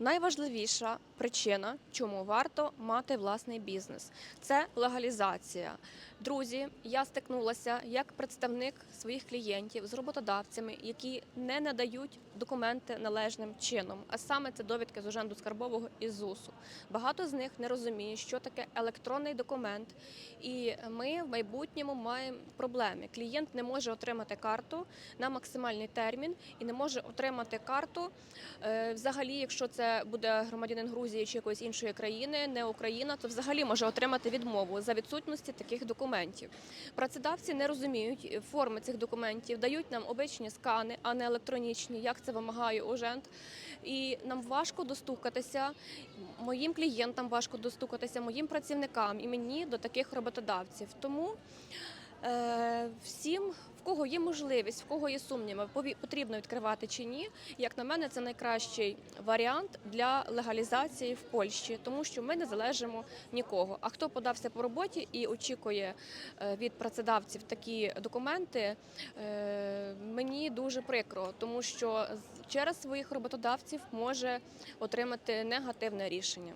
Найважливіша причина, чому варто мати власний бізнес, це легалізація. Друзі, я стикнулася як представник своїх клієнтів з роботодавцями, які не надають документи належним чином, а саме це довідки з уженду скарбового і ЗУСу. Багато з них не розуміє, що таке електронний документ, і ми в майбутньому маємо проблеми. Клієнт не може отримати карту на максимальний термін і не може отримати карту е, взагалі, якщо це буде громадянин Грузії чи якоїсь іншої країни, не Україна, то взагалі може отримати відмову за відсутності таких документів. Працедавці не розуміють форми цих документів, дають нам обичні скани, а не електронічні, як це вимагає ужент. І нам важко достукатися, моїм клієнтам важко достукатися, моїм працівникам і мені до таких роботодавців. Тому е, всім, кого є можливість, в кого є сумніви, потрібно відкривати чи ні. Як на мене, це найкращий варіант для легалізації в Польщі, тому що ми не залежимо нікого. А хто подався по роботі і очікує е, від працедавців такі документи, е, мені дуже прикро, тому що через своїх роботодавців може отримати негативне рішення.